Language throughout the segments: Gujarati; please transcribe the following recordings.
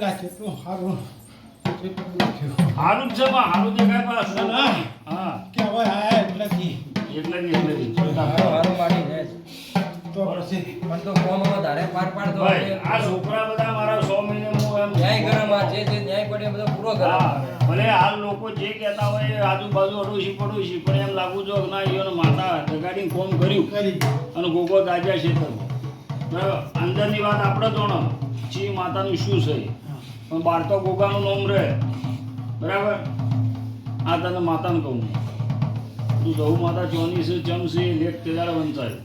કેટલું સારું કેટલું હારું છે પણ હારું દેખાય પણ ના. હા. કે હવે આયા એટલેથી એટલે જ એટલે જ હારું હારું માડી જાય છે. તો પછી પણ તો કોમ ધારે પાર પાડતો ભાઈ આ છોકરા બધા મારા 100 મહિને હું એમ ન્યાય ગરમ આ જે જે ન્યાય પડે બધો પૂરો કરે. ભલે હાલ લોકો જે કહેતા હોય એ આજુબાજુ અડોશી પડોશી પણ એમ લાગુ જો ના ઈઓને માતા જગાડીને કોમ કર્યું. કરી અને ગોગો ગાજ્યા છે તો. બરાબર. અંદરની વાત આપણે જોણો. ચી માતાનું શું છે? પણ બાર તો ગોગાનું નામ રહે. બરાબર? આ તને માતાનું કહું તું જવું માતા ચોની છે ચમ છે લેખ તેદાર વંચાય.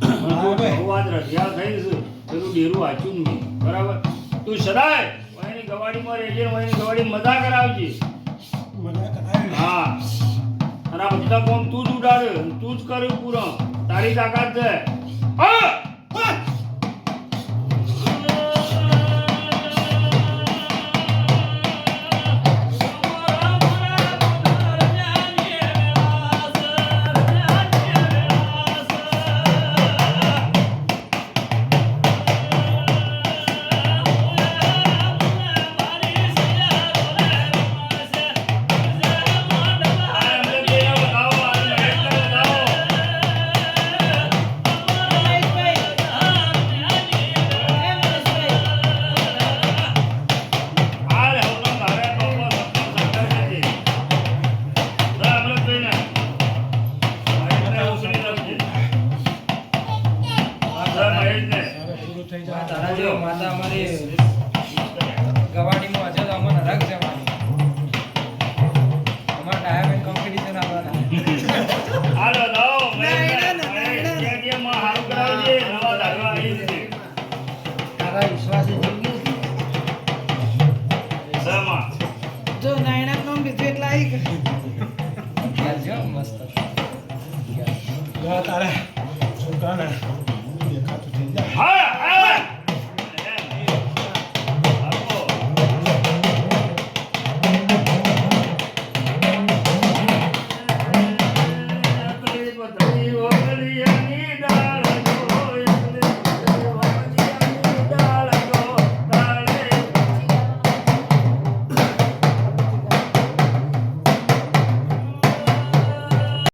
પણ તું આજ રઢિયા થઈ છે પેલું ડેરું વાંચ્યું નહીં. બરાબર? તું સદાય વહીની ગવાડીમાં રહેજે ને વહીની ગવાડી મજા કરાવજે. હા. અને આ બધા કોમ તું જ ઉડાડ્યો તું જ કર્યું પૂરો. તારી તાકાત છે. હા! તારે જેવો માતા અમારી ગવાડીમાં તો અમને હરખ છે અમારા ટાયર કોમ્પિટિશન આવવાના. હાલો, લાવો. તારા વિશ્વાસી જો નાયણા નો બીજું એટલા આવી મસ્ત. છોકરાને દેખાતું થઈ જાય.